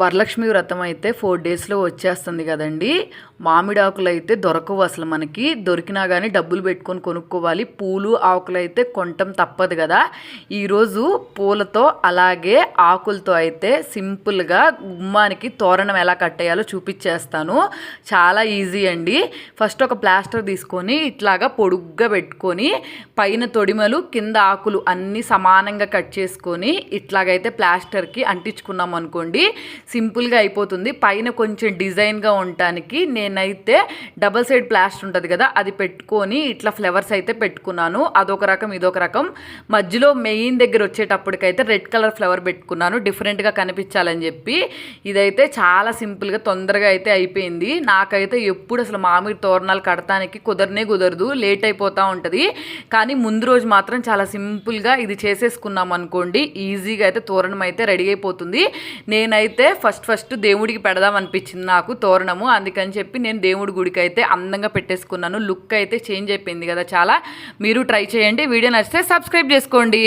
వరలక్ష్మి వ్రతం అయితే ఫోర్ డేస్లో వచ్చేస్తుంది కదండి. మామిడి ఆకులు అయితే దొరకవు అసలు మనకి. దొరికినా కానీ డబ్బులు పెట్టుకొని కొనుక్కోవాలి. పూలు ఆకులు అయితే కొనటం తప్పదు కదా. ఈరోజు పూలతో అలాగే ఆకులతో అయితే సింపుల్గా గుమ్మానికి తోరణం ఎలా కట్టేయాలో చూపించేస్తాను చాలా ఈజీ అండి. ఫస్ట్ ఒక ప్లాస్టర్ తీసుకొని ఇట్లాగా పొడుగ్గా పెట్టుకొని పైన తొడిమలు కింద ఆకులు అన్నీ సమానంగా కట్ చేసుకొని ఇట్లాగైతే ప్లాస్టర్కి అంటించుకున్నాం అనుకోండి సింపుల్గా అయిపోతుంది. పైన కొంచెం డిజైన్గా ఉండటానికి నేనైతే డబల్ సైడ్ ప్లాస్టర్ ఉంటుంది కదా అది పెట్టుకొని ఇట్లా ఫ్లవర్స్ అయితే పెట్టుకున్నాను. అదొక రకం ఇదొక రకం. మధ్యలో మెయిన్ దగ్గర వచ్చేటప్పటికైతే రెడ్ కలర్ ఫ్లవర్ పెట్టుకున్నాను. డిఫరెంట్గా కనిపించాలని చెప్పి. ఇదైతే చాలా సింపుల్గా తొందరగా అయితే అయిపోయింది. నాకైతే ఎప్పుడు అసలు మామిడి తోరణాలు కడటానికి కుదరనే కుదరదు. లేట్ అయిపోతూ ఉంటుంది. కానీ ముందు రోజు మాత్రం చాలా సింపుల్గా ఇది చేసేసుకున్నాం అనుకోండి ఈజీగా అయితే తోరణం అయితే రెడీ అయిపోతుంది. నేనైతే ఫస్ట్ ఫస్ట్ దేవుడికి పెడదాం అనిపించింది నాకు తోరణము. అందుకని చెప్పి నేను దేవుడి గుడికి అయితే అందంగా పెట్టేసుకున్నాను. లుక్ అయితే చేంజ్ అయిపోయింది కదా చాలా. మీరు ట్రై చేయండి. వీడియో నచ్చితే సబ్స్క్రైబ్ చేసుకోండి.